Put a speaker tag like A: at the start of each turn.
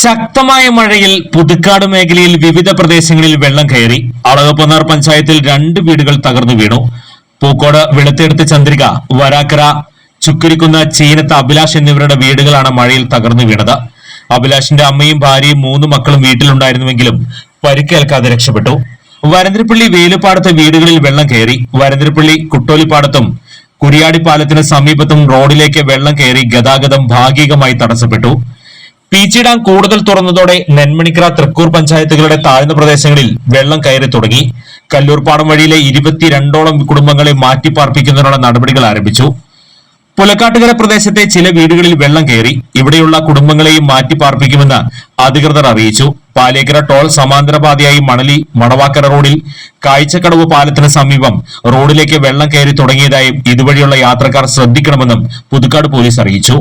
A: ശക്തമായ മഴയിൽ പുതുക്കാട് മേഖലയിൽ വിവിധ പ്രദേശങ്ങളിൽ വെള്ളം കയറി. അളകപ്പന്നാർ പഞ്ചായത്തിൽ രണ്ട് വീടുകൾ തകർന്നു വീണു. പൂക്കോട് വെളുത്തെടുത്ത് ചന്ദ്രിക വരാക്കര ചുക്കരിക്കുന്ന ചീനത്ത് അഭിലാഷ് എന്നിവരുടെ വീടുകളാണ് മഴയിൽ തകർന്നു വീണത്. അഭിലാഷിന്റെ അമ്മയും ഭാര്യയും മൂന്ന് മക്കളും വീട്ടിലുണ്ടായിരുന്നുവെങ്കിലും പരിക്കേൽക്കാതെ രക്ഷപ്പെട്ടു. വരന്തിരിപ്പള്ളി വേലുപാടത്തെ വീടുകളിൽ വെള്ളം കയറി. വരന്തിരിപ്പള്ളി കുട്ടോലിപ്പാടത്തും കുരിയാടിപ്പാലത്തിന് സമീപത്തും റോഡിലേക്ക് വെള്ളം കയറി ഗതാഗതം ഭാഗികമായി തടസ്സപ്പെട്ടു. പീച്ചി ഡാം കൂടുതൽ തുറന്നതോടെ നെന്മണിക്കര തൃക്കൂർ പഞ്ചായത്തുകളുടെ താഴ്ന്ന പ്രദേശങ്ങളിൽ വെള്ളം കയറി തുടങ്ങി. കല്ലൂർപ്പാടം വഴിയിലെ ഇരുപത്തിരണ്ടോളം കുടുംബങ്ങളെ മാറ്റിപ്പാർപ്പിക്കുന്നതിനുള്ള നടപടികൾ ആരംഭിച്ചു. പുലക്കാട്ടുകര പ്രദേശത്തെ ചില വീടുകളിൽ വെള്ളം കയറി ഇവിടെയുള്ള കുടുംബങ്ങളെയും മാറ്റിപ്പാർപ്പിക്കുമെന്ന് അധികൃതർ അറിയിച്ചു. പാലേക്കര ടോൾ സമാന്തരപാതയായി മണലി മണവാക്കര റോഡിൽ കാഴ്ചക്കടവ് പാലത്തിന് സമീപം റോഡിലേക്ക് വെള്ളം കയറി തുടങ്ങിയതായും ഇതുവഴിയുള്ള യാത്രക്കാർ ശ്രദ്ധിക്കണമെന്നും പുതുക്കാട് പോലീസ് അറിയിച്ചു.